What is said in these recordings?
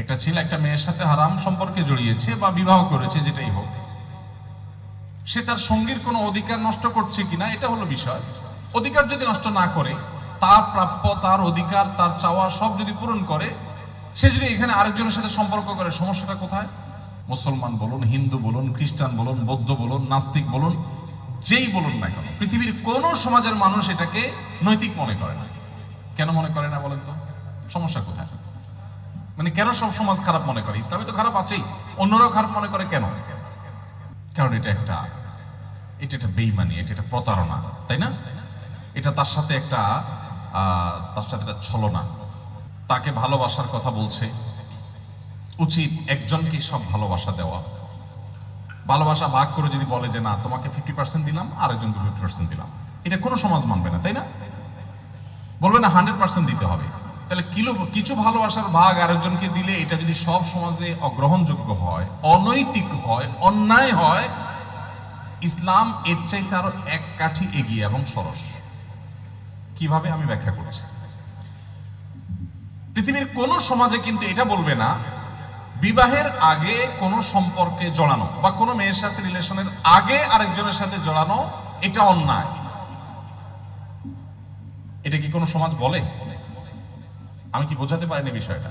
একটা ছেলে একটা মেয়ের সাথে হারাম সম্পর্কে জড়িয়েছে বা বিবাহ করেছে, যেটাই হোক। সে তার সঙ্গীর কোনো অধিকার নষ্ট করছে কিনা, এটা হলো বিষয়। অধিকার যদি নষ্ট না করে, তার প্রাপ্য, তার অধিকার, তার চাওয়া সব যদি পূরণ করে, সে যদি এখানে আরেকজনের সাথে সম্পর্ক করে, সমস্যাটা কোথায়? মুসলমান বলুন, হিন্দু বলুন, খ্রিস্টান বলুন, বৌদ্ধ বলুন, নাস্তিক বলুন, যেই বলুন না কেন, পৃথিবীর কোন সমাজের মানুষ এটাকে নৈতিক মনে করে না। কেন মনে করে না বলেন তো? সমস্যা কোথায়? মানে কেন সব সমাজ খারাপ মনে করে? ইসলামে তো খারাপ আছেই। অন্যরাও খারাপ মনে করে কেন? কারণ এটা একটা এটা একটা বেইমানি, এটা একটা প্রতারণা, তাই না? এটা তার সাথে একটা তার সাথে একটা ছলনা। তাকে ভালোবাসার কথা বলছে। উচিত একজনকে সব ভালোবাসা দেওয়া। ভালোবাসা ভাগ করে যদি বলে যে, না, তোমাকে ফিফটি পার্সেন্ট দিলাম, আরেকজনকে ফিফটি পার্সেন্ট দিলাম। এটা কোনো সমাজ মানবে না, তাই না? বলবে না, হান্ড্রেড পার্সেন্ট দিতে হবে। তাহলে কিলো কিছু ভালোবাসার ভাগ আরেকজনকে দিলে এটা যদি সব সমাজে অগ্রহণযোগ্য হয়, অনৈতিক হয়, অন্যায় হয়, ইসলাম এর চাইতে আরও এক কাঠি এগিয়ে এবং সরস। কীভাবে আমি ব্যাখ্যা করছি? পৃথিবীর কোন সমাজে কিন্তু এটা বলবে না, বিবাহের আগে কোনো সম্পর্কে জড়ানো বা কোনো মেয়ের সাথে রিলেশনের আগে আরেকজনের সাথে জড়ানো, এটা অন্যায়। এটা কি কোনো সমাজ বলে? আমি কি বোঝাতে পারিনি বিষয়টা?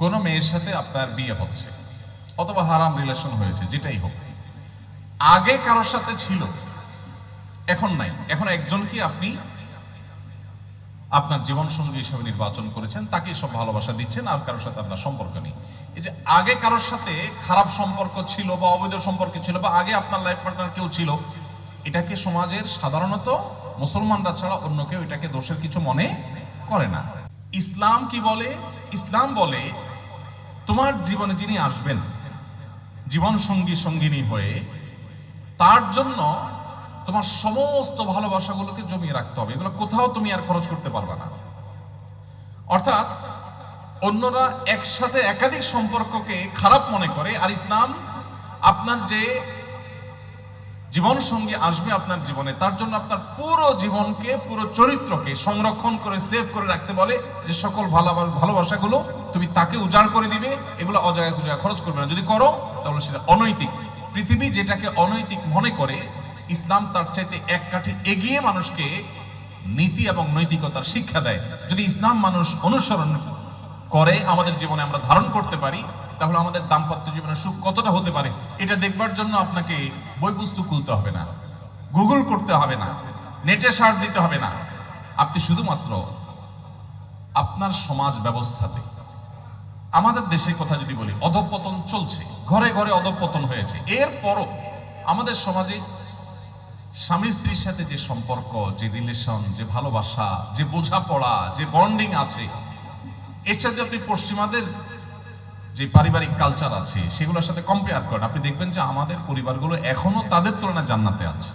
কোনো মেয়ের সাথে আপনার বিয়ে হচ্ছে, অথবা হারাম রিলেশন হয়েছে, যেটাই হোক। আগে কারোর সাথে ছিল, এখন নাই। এখন একজনকে আপনি আপনার জীবন সঙ্গী হিসেবে নির্বাচন করেছেন, তাকে সব ভালোবাসা দিচ্ছেন, আর কারোর সাথে আপনার সম্পর্ক নেই? এই যে আগে কারোর সাথে খারাপ সম্পর্ক ছিল বা অবৈধ সম্পর্ক ছিল, বা আগে আপনার লাইফ পার্টনার কেউ ছিল এটাকে সমাজের সাধারণত মুসলমানরা ছাড়া অন্য কেউ এটাকে দোষের কিছু মনে করে না? ইসলাম কি বলে? ইসলাম বলে, তোমার জীবনে যিনি আসবেন, জীবন সঙ্গী, সঙ্গিনী হয়ে, তার জন্য তোমার সমস্ত ভালোবাসাগুলোকে জমিয়ে রাখতে হবে। এগুলো কোথাও তুমি আর খরচ করতে পারবে না। অর্থাৎ, অন্যরা একসাথে একাধিক সম্পর্ককে খারাপ মনে করে, আর ইসলাম আপনার যে জীবন সঙ্গী আসবে আপনার জীবনে। তার জন্য আপনার পুরো জীবনকে, পুরো চরিত্রকে সংরক্ষণ করে সেভ করে রাখতে বলে যে সকল ভালোবাসা, ভালোবাসাগুলো তুমি তাকে উজাড় করে দিবে, এগুলো অজায়গায় কুজায় খরচ করবে না। যদি করো, তাহলে সেটা অনৈতিক। পৃথিবী যেটাকে অনৈতিক মনে করে, ইসলাম তার চাইতে এক কাঠি এগিয়ে মানুষকে নীতি এবং নৈতিকতার শিক্ষা দেয়। যদি ইসলাম মানুষ অনুসরণ করে, আমাদের জীবনে আমরা ধারণ করতে পারি তাহলে আমাদের দাম্পত্য জীবনের সুখ কতটা হতে পারে, এটা দেখবার জন্য আপনাকে বই পুস্তক খুলতে হবে না, গুগল করতে হবে না, নেটে সার্চ দিতে হবে না। আপনি শুধুমাত্র আপনার সমাজ ব্যবস্থাতে, আমাদের দেশের কথা যদি বলি, অধপতন চলছে, ঘরে ঘরে অধপতন হয়েছে। এরপরও আমাদের সমাজে স্বামী স্ত্রীর সাথে যে সম্পর্ক, যে রিলেশন যে ভালোবাসা, যে বোঝাপড়া, যে বন্ডিং আছে, এর সাথে আপনি পশ্চিমাদের যে পারিবারিক কালচার আছে, সেগুলোর সাথে কম্পেয়ার করেন। আপনি দেখবেন যে আমাদের পরিবারগুলো এখনও তাদের তুলনায় জান্নাতে আছে।